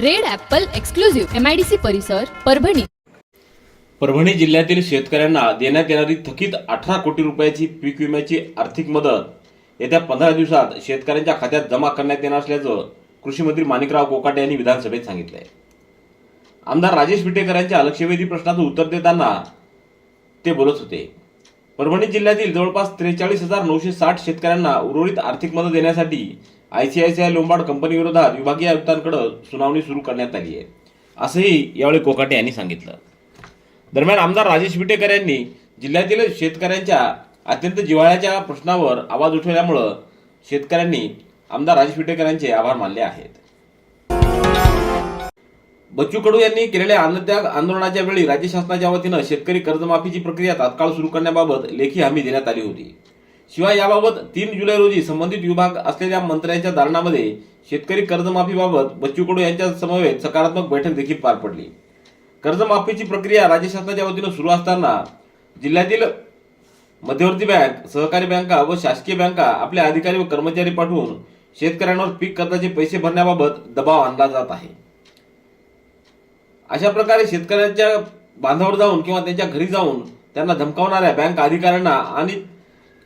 Red Apple exclusive MIDC परिसर परभणी. परभणी जिल्ह्यातील शेतकऱ्यांना देण्यात येणारी थकीत अठरा कोटी रुपयाची पीक विम्याची आर्थिक मदत. येत्या पंधरा दिवसात शेतकऱ्यांच्या खात्यात जमा करण्यात येणार असल्याचं कृषी मंत्री माणिकराव कोकाटे यांनी विधानसभेत सांगितलंय. आमदार राजेश विटेकर यांच्या लक्षवेधी प्रश्नाचं उत्तर देताना ते बोलत होते. परभणी जिल्ह्यातील जवळपास त्रेचाळीस हजार नऊशे साठ शेतकऱ्यांना उर्वरित आर्थिक मदत देण्यासाठी आयसीआयसीआय लोंबार्ड कंपनी विरोधात विभागीय आयुक्तांकडे सुनावणी सुरू करण्यात आली आहे. असंही यावेळी कोकाटे यांनी सांगितलं. दरम्यान आमदार राजेश विटेकर यांनी जिल्ह्यातील शेतकऱ्यांच्या अत्यंत जिव्हाळ्याच्या प्रश्नावर आवाज उठवल्यामुळं शेतकऱ्यांनी आमदार राजेश विटेकर यांचे आभार मानले आहेत. बच्चू कडू यांनी केलेल्या अन्नत्याग आंदोलनाच्या वेळी राज्य शासनाच्या वतीनं शेतकरी कर्जमाफीची प्रक्रिया तात्काळ सुरू करण्याबाबत लेखी हमी देण्यात आली होती. शिवाय याबाबत तीन जुलै रोजी संबंधित विभाग असलेल्या मंत्र्यांच्या दालनामध्ये शेतकरी कर्जमाफीबाबत बच्चू कडू यांच्या समवेत सकारात्मक बैठक देखील पार पडली. कर्जमाफीची प्रक्रिया राज्य शासनाच्या वतीनं सुरू असताना जिल्ह्यातील मध्यवर्ती बँक सहकारी बँका व शासकीय बँका आपले अधिकारी व कर्मचारी पाठवून शेतकऱ्यांवर पीक कर्जाचे पैसे भरण्याबाबत दबाव आणला जात आहे. अशा प्रकारे शेतकऱ्यांच्या बांधावर जाऊन किंवा त्यांच्या घरी जाऊन त्यांना धमकावणाऱ्या बँक अधिकाऱ्यांना आणि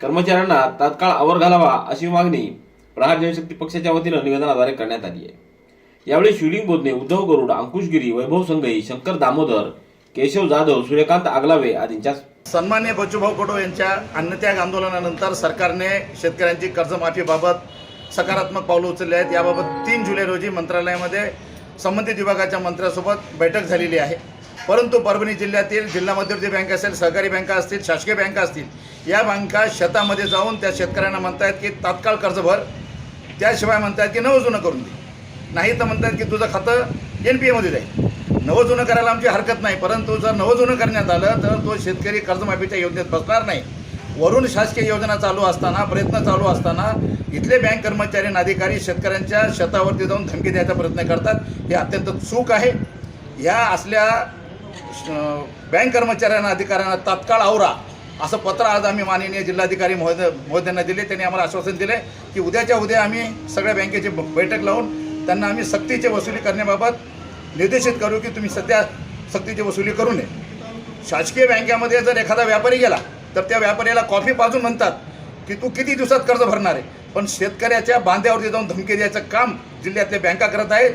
कर्मचाऱ्यांना तात्काळ आवर घालावा अशी मागणी प्रहार जनशक्ती पक्षाच्या वतीनं निवेदनाद्वारे करण्यात आली आहे. यावेळी शिवलिंग बोधने उद्धव गरुड अंकुशगिरी वैभव संघई शंकर दामोदर केशव जाधव सूर्यकांत आगलावे आदींच्या सन्मान्य बच्चूभाऊ कडू यांच्या अन्नत्याग आंदोलनानंतर सरकारने शेतकऱ्यांची कर्जमाफीबाबत सकारात्मक पावलं उचलली आहेत. याबाबत तीन जुलै रोजी मंत्रालयामध्ये संबंधित विभागाच्या मंत्र्यासोबत बैठक झालेली आहे. परंतु परभणी जिल्ह्यातील जिल्हा मध्यवर्ती बँक असेल सहकारी बँका असतील शासकीय बँका असतील या बँका शेतामध्ये जाऊन त्या शेतकऱ्यांना म्हणतायत की तात्काळ कर्ज भर त्याशिवाय म्हणतायत की नवं जुनं करून दे. नाही तर म्हणतात की तुझं खातं एन पी एमध्ये जाईल. नवं जुनं करायला आमची हरकत नाही परंतु जर नवं जुनं करण्यात आलं तर तो शेतकरी कर्जमाफीच्या योजनेत बसणार नाही. वरून शासकीय योजना चालू असताना प्रयत्न चालू असताना इथले बँक कर्मचारी आणि अधिकारी शेतकऱ्यांच्या शेतावरती जाऊन धमकी द्यायचा प्रयत्न करतात. हे अत्यंत चूक आहे. ह्या असल्या बँक कर्मचाऱ्यांना अधिकाऱ्यांना तात्काळ आवरा. असं पत्र आज आम्ही माननीय जिल्हाधिकारी महोदय महोदयांना दिले. त्यांनी आम्हाला आश्वासन दिले की उद्याच्या उद्या आम्ही सगळ्या बँकेची ब- बैठक लावून त्यांना आम्ही सक्तीची वसुली करण्याबाबत निर्देशित करू की तुम्ही सध्या सक्तीची वसुली करू नये. शासकीय बँकेमध्ये जर एखादा व्यापारी गेला तर त्या व्यापाऱ्याला कॉफी पाजून म्हणतात की तू किती दिवसात कर्ज भरणार आहे? पण शेतकऱ्याच्या बांध्यावरती जाऊन धमकी द्यायचं काम जिल्ह्यातल्या बँका करत आहेत.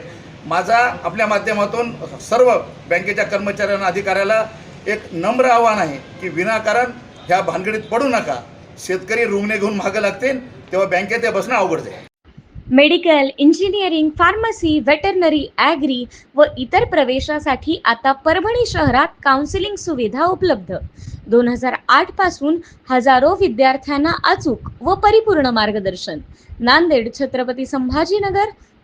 माझा आपल्या माध्यमातून सर्व बँकेच्या कर्मचाऱ्यांना अधिकाऱ्याला एक नम्र आव्हान आहे की विनाकारण ह्या भानगडीत पडू नका. शेतकरी रुग्णे घेऊन मागं लागतील तेव्हा बँकेत ते बसणं अवघड जाईल. Medical engineering pharmacy veterinary agri व इतर प्रवेशासाठी आता परभणी शहरात काउन्सिलिंग सुविधा उपलब्ध. दोन हजार आठपासून हजारो विद्यार्थ्यांना अचूक व परिपूर्ण मार्गदर्शन. Nanded Chhatrapati Sambhajinagar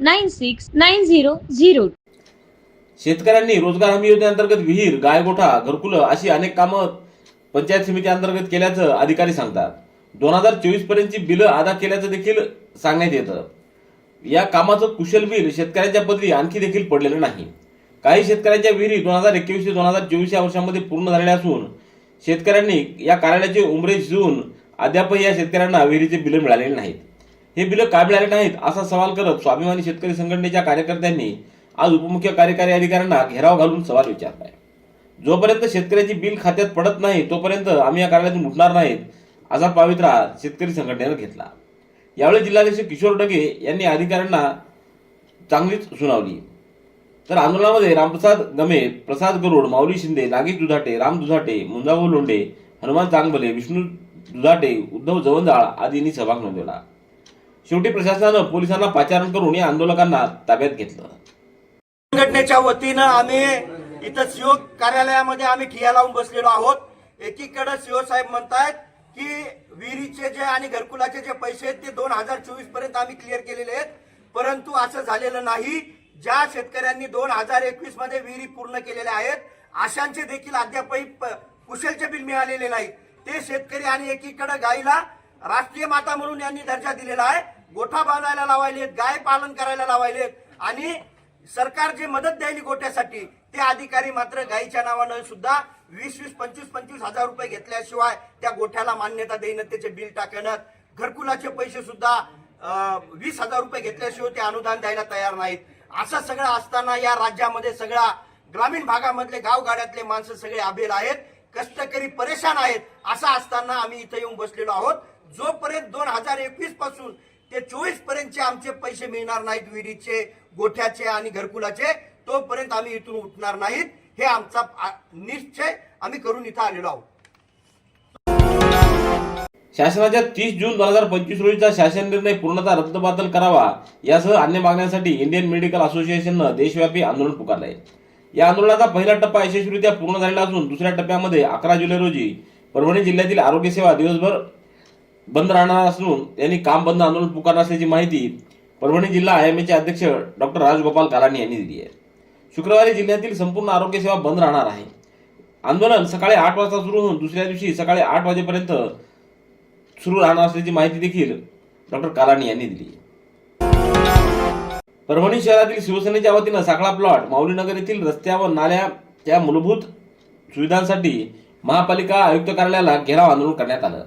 nine six nine zero zero शेतकऱ्यांनी रोजगार हमी योजनेअंतर्गत विहीर गायगोठा घरकुलं अशी अनेक कामं पंचायत समिती अंतर्गत केल्याचं अधिकारी सांगतात दोन हजार चोवीस पर्यंतची बिलं अदा केल्याचं देखील सांगण्यात येतं या कामाचं कुशल बिल शेतकऱ्यांच्या पदरी आणखी देखील पडलेलं नाही काही शेतकऱ्यांच्या विहिरी दोन हजार एकवीस ते दोन हजार चोवीस या वर्षामध्ये पूर्ण झालेल्या असून शेतकऱ्यांनी या कार्यालयाचे उमरे शिजवून अद्यापही या शेतकऱ्यांना विहिरीचे बिलं मिळालेले नाहीत हे बिलं का मिळाले नाहीत असा सवाल करत स्वाभिमानी शेतकरी संघटनेच्या कार्यकर्त्यांनी आज उपमुख्य कार्यकारी अधिकाऱ्यांना घेराव घालून सवाल विचारलाय. जोपर्यंत शेतकऱ्याची बिल खात्यात पडत नाही तोपर्यंत आम्ही या कार्यालयातून उठणार नाहीत असा पावित्रा शेतकरी संघटनेनं घेतला. यावेळी जिल्हाध्यक्ष किशोर डगे यांनी अधिकाऱ्यांना चांगलीच सुनावली. तर आंदोलनामध्ये रामप्रसाद गमे प्रसाद गरुड माऊली शिंदे नागेश दुधाटे राम दुधाटे मुंजाभाऊ लोंढे हनुमान चांगभले विष्णू दुधाटे उद्धव जवंजाळ आदींनी सहभाग नोंदवला. शेवटी प्रशासनानं पोलिसांना पाचारण करून या आंदोलकांना ताब्यात घेतलं. संघटनेच्या वतीनं आम्ही इथं सीओ कार्यालयामध्ये आम्ही ठिया लावून बसलेलो आहोत. एकीकडे सीओ साहेब म्हणतायत की विहिरीचे जे आणि घरकुलाचे जे पैसे आहेत ते दोन हजार चोवीसपर्यंत आम्ही क्लिअर केलेले आहेत. परंतु असं झालेलं नाही. ज्या शेतकऱ्यांनी दोन हजार एकवीसमध्ये विहिरी पूर्ण केलेल्या आहेत अशांचे देखील अद्यापही कुशलचे बिल मिळालेले नाही. ते शेतकरी आणि एकीकडे गाईला राष्ट्रीय माता म्हणून यांनी दर्जा दिलेला आहे. गोठा बांधायला लावायलेत गाय पालन करायला लावायलेत. आणि सरकार जे मदत द्यायली गोठ्यासाठी ते अधिकारी मात्र गायीच्या नावानं सुद्धा वीस वीस पंचवीस पंचवीस हजार रुपये घेतल्याशिवाय त्या गोठ्याला मान्यता देणं त्याचे बिल टाकणं. घरकुलाचे पैसे सुद्धा वीस हजार रुपये घेतल्याशिवाय ते अनुदान द्यायला तयार नाहीत. असं सगळं असताना या राज्यामध्ये सगळा ग्रामीण भागामधले गावगाड्यातले माणसं सगळे आभेर आहेत. कष्टकरी परेशान आहेत. असं असताना आम्ही इथं येऊन बसलेलो आहोत. जोपर्यंत दोन हजार एकवीसपासून ते चोवीस पर्यंतचे आमचे पैसे मिळणार नाहीत विहिरीचे गोठ्याचे आणि घरकुलाचे तोपर्यंत आम्ही इथून उठणार नाहीत. हे आमचा निश्चय आम्ही करून इथं आलेलो आहोत. शासनाच्या तीस जून दोन हजार पंचवीस रोजीचा शासन निर्णय पूर्णतः रद्दबातल करावा यासह अन्य मागण्यांसाठी इंडियन मेडिकल असोसिएशननं देशव्यापी आंदोलन पुकारलंय. या आंदोलनाचा पहिला टप्पा यशस्वीरित्या पूर्ण झालेला असून दुसऱ्या टप्प्यामध्ये अकरा जुलै रोजी परभणी जिल्ह्यातील आरोग्य सेवा दिवसभर बंद राहणार असून त्यांनी काम बंद आंदोलन पुकारणार असल्याची माहिती परभणी जिल्हा आय एम एचे अध्यक्ष डॉक्टर राजगोपाल कालानी यांनी दिली आहे. शुक्रवारी जिल्ह्यातील संपूर्ण आरोग्य सेवा बंद राहणार आहे. आंदोलन सकाळी आठ वाजता सुरू होऊन दुसऱ्या दिवशी सकाळी आठ वाजेपर्यंत सुरू राहणार असल्याची माहिती देखील डॉक्टर कालानी यांनी दिली परभणी शहरातील शिवसेनेच्या वतीनं साखळा प्लॉट माऊलीनगर येथील रस्त्या व नाल्याच्या मूलभूत सुविधांसाठी महापालिका आयुक्त कार्यालयाला घेराव आंदोलन करण्यात आलं.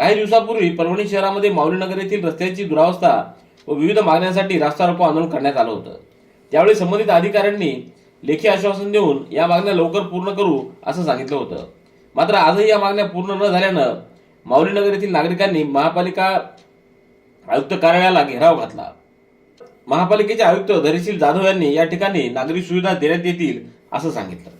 काही दिवसापूर्वी परभणी शहरामध्ये माऊलीनगर येथील रस्त्याची दुरावस्था व विविध मागण्यांसाठी रास्ता रोको आंदोलन करण्यात आलं होतं. त्यावेळी संबंधित अधिकाऱ्यांनी लेखी आश्वासन देऊन या मागण्या लवकर पूर्ण करू असं सांगितलं होतं. मात्र आजही या मागण्या पूर्ण न झाल्यानं माऊलीनगर येथील नागरिकांनी महापालिका आयुक्त कार्यालयाला घेराव घातला. महापालिकेचे आयुक्त धैर्यशील जाधव यांनी या ठिकाणी नागरी सुविधा देण्यात येतील असं सांगितलं.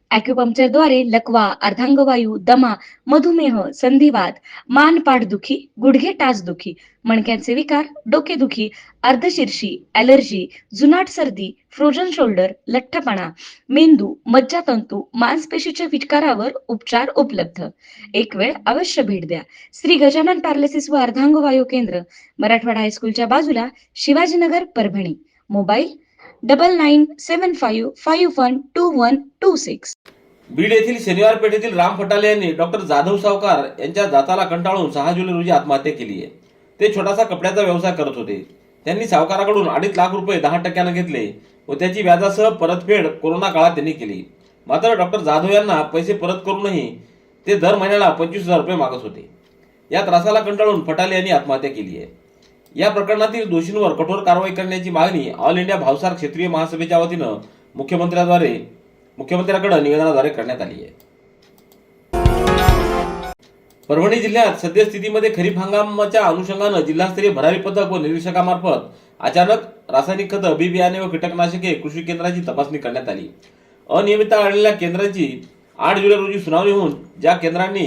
अॅक्युपंक्चरद्वारे लकवा अर्धांगवायू दमा मधुमेह संधिवात मान पाठदुखी गुडघे टाचदुखी मणक्यांचे विकार डोकेदुखी अर्धशीर्षी ॲलर्जी जुनाट सर्दी फ्रोजन शोल्डर लठ्ठपणा मेंदू मज्जातंतू मांसपेशीच्या विकारावर उपचार उपलब्ध. एक वेळ अवश्य भेट द्या. श्री गजानन पॅरालिसिस व अर्धांगवायू केंद्र मराठवाडा हायस्कूलच्या बाजूला Shivajinagar Parbhani. Mobile double nine seven five five one two one two six Beed येथील शनिवार पेठेतील राम फटाले यांनी डॉक्टर जाधव सावकार यांच्या जाताला कंटाळून सहा जुलै रोजी आत्महत्या केली आहे. ते छोटासा कपड्याचा व्यवसाय करत होते. त्यांनी सावकाराकडून अडीच लाख रुपये दहा टक्क्यानं घेतले व त्याची व्याजासह परतफेड कोरोना काळात त्यांनी केली. मात्र डॉक्टर जाधव यांना पैसे परत करूनही ते दर महिन्याला पंचवीस हजार रुपये मागत होते. या त्रासाला कंटाळून फटाले यांनी आत्महत्या केली आहे. या प्रकरणातील दोषींवर कठोर कारवाई करण्याची मागणी ऑल इंडिया भावसार क्षेत्रीय महासभेच्या वतीनं मुख्यमंत्र्याद्वारे मुख्यमंत्र्याकडे निवेदनाद्वारे करण्यात आली आहे. परभणी जिल्ह्यात सद्यस्थितीमध्ये खरीप हंगामाच्या अनुषंगानं जिल्हास्तरीय भरारी पथक व निरीक्षकामार्फत अचानक रासायनिक खतं बी बियाणे व कीटकनाशके कृषी केंद्राची तपासणी करण्यात आली. अनियमितता आणलेल्या केंद्राची आठ जुलै रोजी सुनावणी होऊन ज्या केंद्रांनी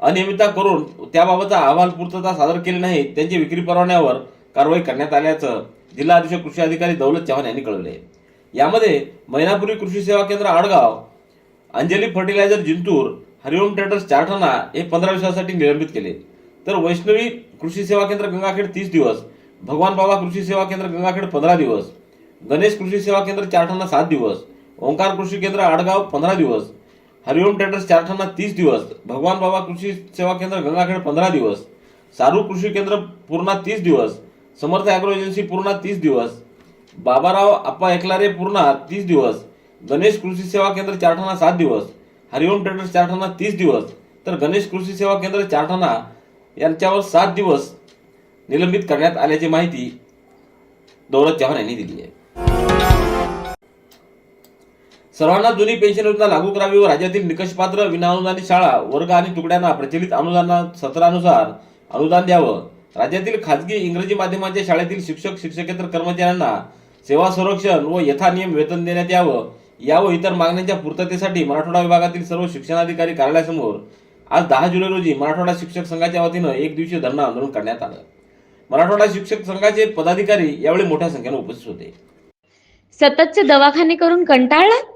अनियमितता करून त्याबाबतचा अहवाल पूर्तता सादर केली नाही त्यांची विक्री परवान्यावर कारवाई करण्यात आल्याचं जिल्हा अधीक्षक कृषी अधिकारी दौलत चव्हाण यांनी कळवले. यामध्ये मैनापुरी कृषी सेवा केंद्र आडगाव अंजली फर्टिलायझर जिंतूर हरिओम ट्रेडर्स चारठाणा हे पंधरा दिवसासाठी निलंबित केले. तर वैष्णवी कृषी सेवा केंद्र गंगाखेड तीस दिवस भगवान बाबा कृषी सेवा केंद्र गंगाखेड पंधरा दिवस गणेश कृषी सेवा केंद्र चारठाणा सात दिवस ओंकार कृषी केंद्र आडगाव पंधरा दिवस हरिओम ट्रेडर्स चारठाणा तीस दिवस. भगवान बाबा कृषी सेवा केंद्र गंगाखेड पंधरा दिवस. सारू कृषी केंद्र पूर्णा तीस दिवस. समर्थ ॲग्रो एजन्सी पूर्णा तीस दिवस. बाबाराव आप्पा एकलारे पूर्णा तीस दिवस. गणेश कृषी सेवा केंद्र चारठाणा सात दिवस. हरिओम ट्रेडर्स चारठाणा तीस दिवस. तर गणेश कृषी सेवा केंद्र चारठाणा यांच्यावर सात दिवस निलंबित करण्यात आल्याची माहिती दौलत चव्हाण यांनी दिली आहे. सर्वांना जुनी पेन्शन योजना लागू करावी व राज्यातील निकषपात्र विनाअनुदानित शाळा वर्ग आणि तुकड्यांना प्रचलित अनुदान सत्रानुसार अनुदान द्यावं. राज्यातील खाजगी इंग्रजी माध्यमांच्या शाळेतील शिक्षक शिक्षकेतर कर्मचाऱ्यांना सेवा संरक्षण व यथानियम वेतन देण्यात यावं. या व इतर मागण्यांच्या पूर्ततेसाठी मराठवाडा विभागातील सर्व शिक्षणाधिकारी कार्यालयासमोर आज दहा जुलै रोजी मराठवाडा शिक्षक संघाच्या वतीनं एक दिवसीय धरणं आंदोलन करण्यात आलं. मराठवाडा शिक्षक संघाचे पदाधिकारी यावेळी मोठ्या संख्येने उपस्थित होते. सततचे दवाखाने करून कंटाळलात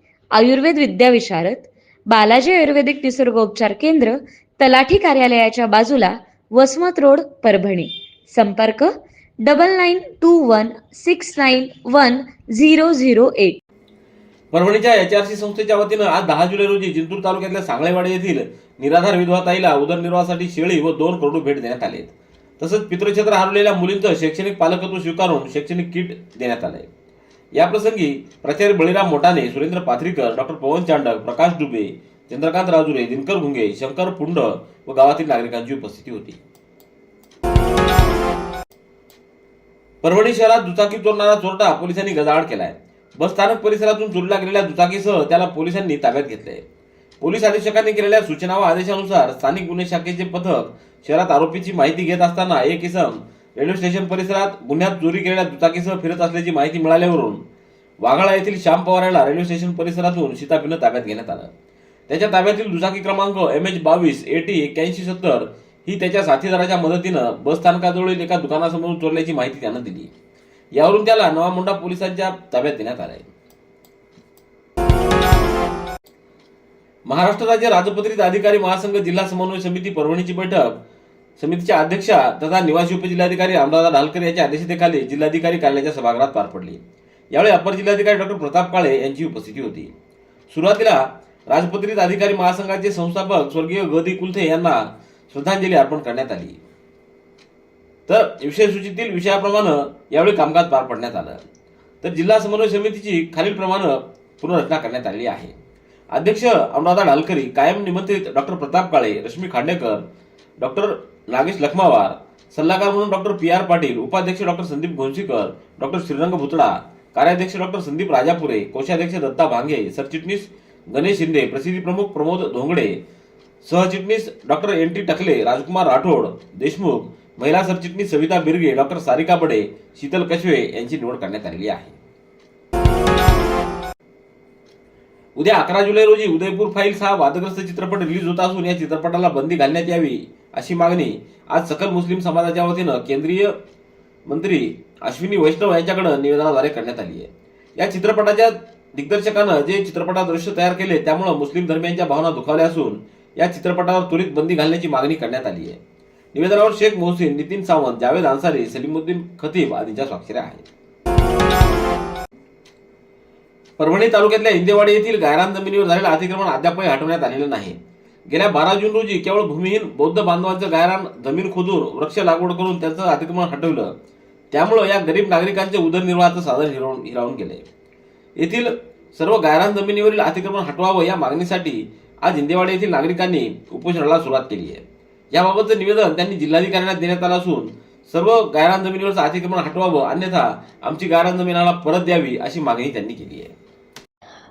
आयुर्वेद विद्याविशारद बालाजी आयुर्वेदिक निसर्गोपचार केंद्र तलाठी कार्यालयाच्या बाजूला वसमत रोड परभणी. संपर्क double nine two one six nine one zero zero eight परभणीच्या एचआरसी संस्थेच्या वतीनं आज दहा जुलै रोजी जिंतूर तालुक्यातल्या सांगळेवाडी येथील निराधार विधवा ताईला उदरनिर्वाहासाठी शेळी व दोन करोड भेट देण्यात आले तसंच पितृक्षेत्र हरवलेल्या मुलींचं शैक्षणिक पालकत्व स्वीकारून शैक्षणिक किट देण्यात आलंय. आहे याप्रसंगी प्राचार्य बळीराम मोटाने सुरेंद्र पाथरीकर डॉक्टर पवन चांडक प्रकाश डुबे चंद्रकांत राजुरे दिनकर घुंगे शंकर पुंड व गावातील नागरिकांची उपस्थिती होती. परभणी शहरात दुचाकी चोरणारा चोरटा पोलिसांनी गजाआड केलाय. बसस्थानक परिसरातून चोरीला गेलेल्या दुचाकीसह त्याला पोलिसांनी ताब्यात घेतले पोलीस अधीक्षकांनी केलेल्या सूचना व आदेशानुसार स्थानिक गुन्हे शाखेचे पथक शहरात आरोपीची माहिती घेत असताना एक इसम रेल्वे स्टेशन परिसरात गुन्ह्यात चोरी केलेल्या दुचाकीसह फिरत असल्याची माहिती मिळाल्यावरून वाघाळा येथील श्याम पवार याला रेल्वे स्टेशन परिसरातून शिताफीनं ताब्यात घेण्यात आलं. त्याच्या ताब्यातील दुचाकी क्रमांक एम एच बावीस एटी एक्क्याऐंशी सत्तर ही त्याच्या साथीदाराच्या मदतीनं बस स्थानकाजवळील एका दुकानासमोर चोरल्याची माहिती त्यानं दिली. यावरून त्याला नवा मुंडा पोलिसांच्या ताब्यात देण्यात आलाय. महाराष्ट्र राज्य राजपत्रित अधिकारी महासंघ जिल्हा समन्वय समिती परभणीची बैठक समितीच्या अध्यक्षा तथा निवासी उपजिल्हाधिकारी रामदादा ढालकर यांच्या अध्यक्षतेखाली जिल्हाधिकारी कार्यालयाच्या सभागृहात पार पडली. यावेळी अपर जिल्हाधिकारी डॉक्टर प्रताप काळे यांची उपस्थिती होती. सुरुवातीला राजपत्रित अधिकारी महासंघाचे संस्थापक स्वर्गीय गदी कुलथे यांना श्रद्धांजली अर्पण करण्यात आली. तर विषय सूचीतील विषयाप्रमाणे यावेळी कामकाज पार पडण्यात आलं. तर जिल्हा समन्वय समितीची खालीलप्रमाणे पुनर्रचना करण्यात आली आहे. अध्यक्ष अनुराधा ढालकरी कायम निमंत्रित डॉक्टर प्रताप काळे रश्मी खांडेकर डॉक्टर नागेश लखमावार सल्लागार म्हणून डॉक्टर पी आर पाटील उपाध्यक्ष डॉक्टर संदीप घोंशीकर डॉक्टर श्रीरंग भुतडा कार्याध्यक्ष डॉक्टर संदीप राजापुरे कोषाध्यक्ष दत्ता भांगे सरचिटणीस गणेश शिंदे प्रसिद्धी प्रमुख Pramod Dhongade सहचिटणीस doctor N T Takle Rajkumar Rathod Deshmukh महिला सरचिटणीस सविता बिरगे डॉक्टर सारिका बडे शीतल कशवे यांची निवड करण्यात आलेली आहे. उद्या अकरा जुलै रोजी उदयपूर फाईल्स हा वादग्रस्त चित्रपट रिलीज होत असून या चित्रपटाला बंदी घालण्यात यावी. अशी मागणी आज सकल मुस्लिम समाजाच्या वतीनं केंद्रीय मंत्री अश्विनी वैष्णव यांच्याकडे निवेदनाद्वारे करण्यात आली आहे. या चित्रपटाच्या दिग्दर्शकानं जे चित्रपटात दृश्य तयार केले त्यामुळे मुस्लिम धर्मियांच्या भावना दुखावल्या असून या चित्रपटावर त्वरित बंदी घालण्याची मागणी करण्यात आली आहे. निवेदनावर शेख मोहसिन नितीन सावंत जावेद अन्सारी सलीमुद्दीन खतीब आदींच्या स्वाक्षऱ्या आहेत. परभणी तालुक्यातल्या इंदेवाडी येथील गायरान जमिनीवर झालेलं अतिक्रमण अद्यापही हटवण्यात आलेलं नाही. गेल्या बारा जून रोजी केवळ भूमिहीन बौद्ध बांधवांचं गायरान जमीन खोदून वृक्ष लागवड करून त्यांचं अतिक्रमण हटवलं. त्यामुळं या गरीब नागरिकांचे उदरनिर्वाहाचं साधन हिरावून हिरावून गेले. येथील सर्व गायरान जमिनीवरील अतिक्रमण हटवावं या मागणीसाठी आज हिंदेवाडे येथील नागरिकांनी उपोषणाला सुरुवात केली आहे. याबाबतचं निवेदन त्यांनी जिल्हाधिकाऱ्यांना देण्यात आलं असून सर्व गायरान जमिनीवरचं अतिक्रमण हटवावं अन्यथा आमची गायरान जमिनाला परत द्यावी अशी मागणी त्यांनी केली आहे.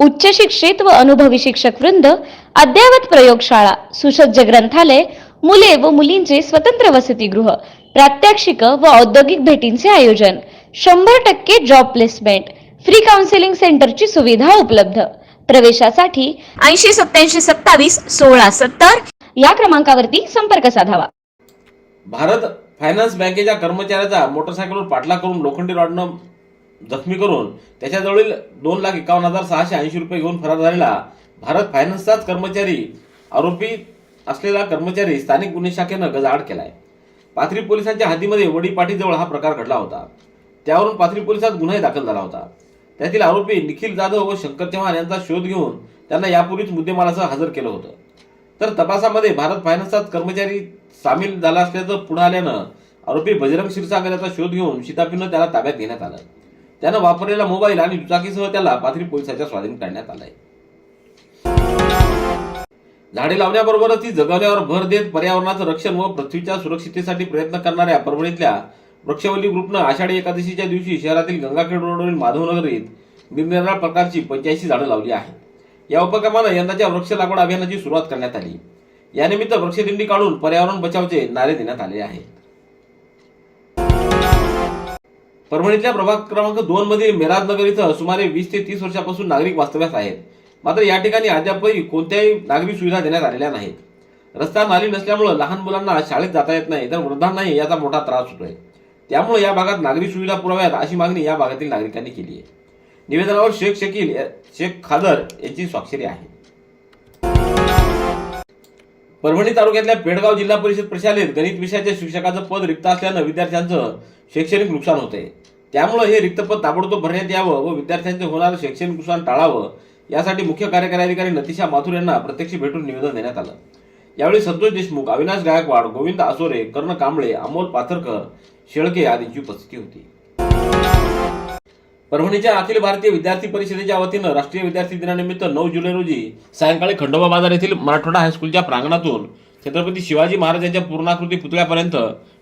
उच्च शिक्षित व अनुभवी शिक्षक वृंद अद्ययावत प्रयोगशाळा सुसज्ज ग्रंथालय मुले व मुलींचे स्वतंत्र वसतिगृह प्रात्यक्षिक व औद्योगिक भेटींचे आयोजन शंभर टक्के जॉब प्लेसमेंट फ्री काउन्सिलिंग सेंटरची सुविधा उपलब्ध. प्रवेशासाठी ऐंशी सत्याऐंशी सत्तावीस सोळा सत्तर या क्रमांकावरती संपर्क साधावा. भारत फायनान्स बँकेच्या कर्मचाऱ्याचा मोटरसायकलवर पाठला करून लोखंडी रॉडनं जखमी करून त्याच्याजवळील दोन लाख एकावन्न हजार सहाशे ऐंशी रुपये घेऊन फरार झालेला भारत फायनान्सचाच कर्मचारी आरोपी असलेला कर्मचारी स्थानिक गुन्हे शाखेनं गजाआड केलाय. पाथरी पोलिसांच्या हद्दीमध्ये वडीपाटीजवळ हा प्रकार घडला होता. त्यावरून पाथरी पोलिसात गुन्हाही दाखल झाला होता. त्यातील आरोपी निखिल जाधव व शंकर चव्हाण यांचा शोध घेऊन त्यांना यापूर्वीच मुद्देमालासह हजर केलं होतं. तर तपासामध्ये भारत फायनान्सचाच कर्मचारी सामील झाला असल्याचं पुढे आल्यानं आरोपी बजरंग क्षीरसागर याचा शोध घेऊन शितापीनं त्याला ताब्यात घेण्यात आलं. त्यानं वापरलेला मोबाईल आणि दुचाकीसह त्याला पाथरी पोलिसाच्या स्वाधीन करण्यात आलाय. झाडे लावण्याबरोबरच ती जगवण्यावर भर देत पर्यावरणाचं रक्षण व पृथ्वीच्या सुरक्षिततेसाठी प्रयत्न करणाऱ्या परभणीतल्या वृक्षवल्ली ग्रुपनं आषाढी एकादशीच्या दिवशी शहरातील गंगाखेड रोडवरील माधवनगरीत निरनिराळ्या प्रकारची पंच्याऐंशी झाडं लावली आहेत. या उपक्रमानं यंदाच्या वृक्ष लागवड अभियानाची सुरुवात करण्यात आली. यानिमित्त वृक्षदिंडी काढून पर्यावरण बचावचे नारे देण्यात आले आहेत. परभणीतल्या प्रभाग क्रमांक दोन मध्ये मेराज नगर इथं सुमारे वीस ते तीस वर्षापासून नागरिक वास्तव्यास आहेत. मात्र या ठिकाणी अद्यापही कोणत्याही नागरी सुविधा देण्यात आलेल्या नाहीत. रस्ता नाली नसल्यामुळे लहान मुलांना शाळेत जाता येत नाही तर वृद्धांनाही याचा मोठा त्रास होतोय. त्यामुळे या भागात नागरी सुविधा पुराव्यात अशी मागणी या भागातील नागरिकांनी केली आहे. निवेदनावर शेख शकील शेख खादर यांची स्वाक्षरी आहे. परभणी तालुक्यातल्या पेडगाव जिल्हा परिषद प्रशालेत गणित विषयाच्या शिक्षकाचं पद रिक्त असल्यानं विद्यार्थ्यांचं शैक्षणिक नुकसान होते. त्यामुळे हे रिक्त पद ताबडतोब भरण्यात यावं व विद्यार्थ्यांचे होणारं शैक्षणिक नुकसान टाळावं यासाठी मुख्य कार्यकारी अधिकारी नतिशा माथुर यांना प्रत्यक्ष भेटून निवेदन देण्यात आलं. यावेळी संतोष देशमुख अविनाश गायकवाड गोविंद आसोरे कर्ण कांबळे अमोल पाथरकर शेळके आदींची उपस्थिती होती. परभणीच्या अखिल भारतीय विद्यार्थी परिषदेच्या वतीनं राष्ट्रीय विद्यार्थी दिनानिमित्त नऊ जुलै रोजी सायंकाळी खंडोबा बाजार येथील मराठवाडा हायस्कूलच्या प्रांगणातून छत्रपती शिवाजी महाराजांच्या पूर्णाकृती पुतळ्यापर्यंत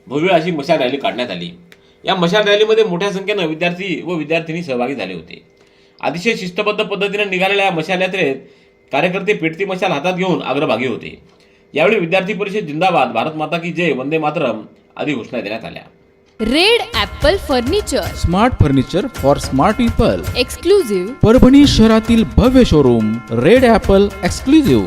भव्य अशी मशाल रॅली काढण्यात आली. या मशाल रॅलीमध्ये मोठ्या संख्येनं विद्यार्थी व विद्यार्थिनी सहभागी झाले होते. अतिशय शिस्तबद्ध पद्धतीने निघालेल्या या मशाल यात्रेत कार्यकर्ते पेटती मशाल हातात घेऊन अग्रभागी होते. यावेळी विद्यार्थी परिषद जिंदाबाद भारत माता की जय वंदे मातरम आदी घोषणा देण्यात आल्या. Red Apple furniture. Smart furniture for smart people. Exclusive Parbhani शहरातील भव्य शोरूम रेड ॲपल एक्सक्लुझिव्ह.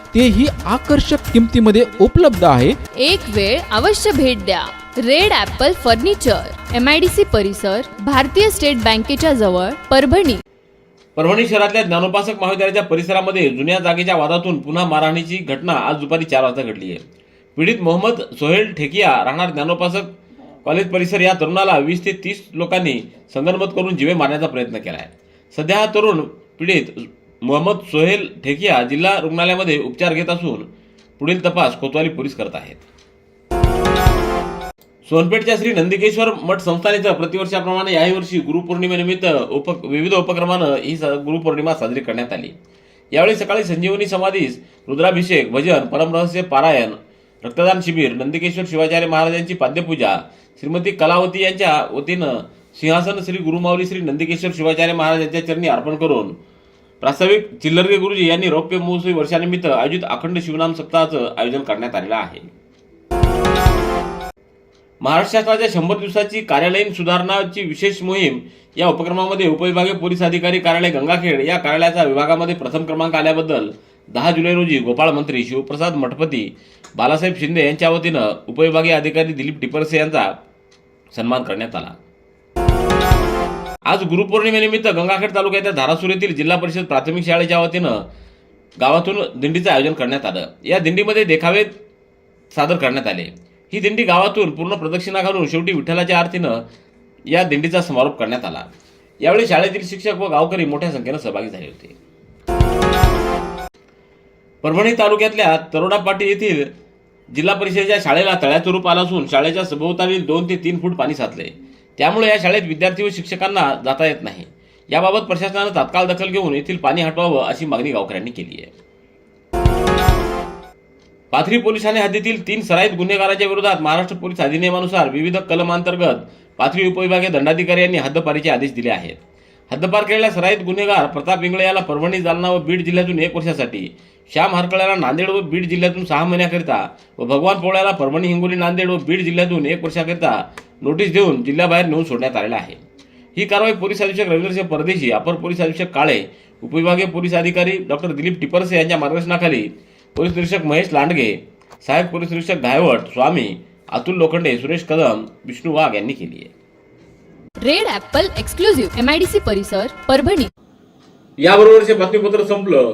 तेही आकर्षक किमतीमध्ये उपलब्ध आहे. एक वेळ अवश्य भेट द्या. Red Apple furniture M I D C परिसर भारतीय स्टेट बँकेच्या जवळ परभणी. परभणी शहरातल्या ज्ञानोपासक महाविद्यालयाच्या परिसरामध्ये जुन्या जागेच्या वादातून पुन्हा मारहाणीची घटना आज दुपारी चार वाजता घडली आहे. पीडित मोहम्मद सोहेल ठेकिया राहणार ज्ञानोपासक कॉलेज परिसर या तरुणाला वीस ते तीस लोकांनी संगनमत करून जीवे मारण्याचा प्रयत्न केला आहे सध्या हा तरुण पीडित मोहम्मद सोहेल ठेकिया जिल्हा रुग्णालयामध्ये उपचार घेत असून पुढील तपास कोतवाली पोलीस करत आहेत. सोनपेठच्या श्री नंदिकेश्वर मठ संस्थानेचं प्रतिवर्षाप्रमाणे याही वर्षी गुरुपौर्णिमेनिमित्त उप विविध उपक्रमानं ही स- गुरुपौर्णिमा साजरी करण्यात आली. यावेळी सकाळी संजीवनी समाधीस रुद्राभिषेक भजन परमरहस्य पारायण रक्तदान शिबिर नंदिकेश्वर शिवाचार्य महाराजांची पाद्यपूजा श्रीमती कलावती यांच्या वतीनं सिंहासन श्री गुरुमावली श्री नंदिकेश्वर शिवाचार्य महाराज यांच्या चरणी अर्पण करून प्रास्ताविक चिल्लरगे गुरुजी यांनी रौप्य महोत्सवी वर्षानिमित्त आयोजित अखंड शिवनाम सप्ताहाचं आयोजन करण्यात आलेलं आहे. महाराष्ट्र शासनाच्या शंभर दिवसाची कार्यालयीन सुधारणाची विशेष मोहीम या उपक्रमामध्ये उपविभागीय पोलीस अधिकारी कार्यालय गंगाखेड या कार्यालयाचा विभागामध्ये प्रथम क्रमांक आल्याबद्दल दहा जुलै रोजी गोपाळ मंत्री शिवप्रसाद मठपती बालासाहेब शिंदे यांच्या वतीनं उपविभागीय अधिकारी दिलीप टिपरसे यांचा सन्मान करण्यात आला. आज गुरुपौर्णिमेनिमित्त गंगाखेड तालुक्यातील धारासूर येथील जिल्हा परिषद प्राथमिक शाळेच्या वतीनं गावातून दिंडीचं आयोजन करण्यात आलं. या दिंडीमध्ये देखावे सादर करण्यात आले. ही दिंडी गावातून पूर्ण प्रदक्षिणा घालून शेवटी विठ्ठलाच्या आरतीनं या दिंडीचा समारोप करण्यात आला. यावेळी शाळेतील शिक्षक व गावकरी मोठ्या संख्येनं सहभागी झाले होते. परभणी तालुक्यातल्या तरोडापाटी येथील जिल्हा परिषदेच्या शाळेला तळ्याचं रूप आलं असून शाळेच्या सभोवताली दोन ते तीन फूट पाणी साचले. त्यामुळे या शाळेत विद्यार्थी व शिक्षकांना जाता येत नाही. याबाबत प्रशासनानं तात्काळ दखल घेऊन येथील पाणी हटवावं अशी मागणी गावकऱ्यांनी केली आहे. पाथरी पोलीस ठाणे हद्दीतील तीन सराईत गुन्हेगारांच्या विरोधात महाराष्ट्र पोलीस अधिनियमानुसार विविध कलमांतर्गत पाथरी उपविभागीय दंडाधिकारी यांनी हद्दपारीचे आदेश दिले आहेत. हद्दपार केलेल्या सराईत गुन्हेगार प्रताप इंगळे याला परभणी जालना व बीड जिल्ह्यातून एक वर्षासाठी श्याम हरकळ्याला नांदेड व बीड जिल्ह्यातून सहा महिन्याकरिता व भगवान पोळ्याला परभणी हिंगोली नांदेड व बीड जिल्ह्यातून एक वर्षाकरिता नोटीस देऊन जिल्ह्याबाहेर नेऊन सोडण्यात आलेला आहे. ही कारवाई पोलीस अधीक्षक रवींद्रसिंह परदेशी अपर पोलीस अधीक्षक काळे उपविभागीय पोलीस अधिकारी डॉक्टर दिलीप टिपरसे यांच्या मार्गदर्शनाखाली पोलीस निरीक्षक महेश लांडगे सहाय्यक पोलीस निरीक्षक धायवट स्वामी अतुल लोखंडे सुरेश कदम विष्णू वाघ यांनी केली आहे. Red Apple Exclusive M I D C परिसर परभणी. याबरोबरचे बातमीपत्र संपलं.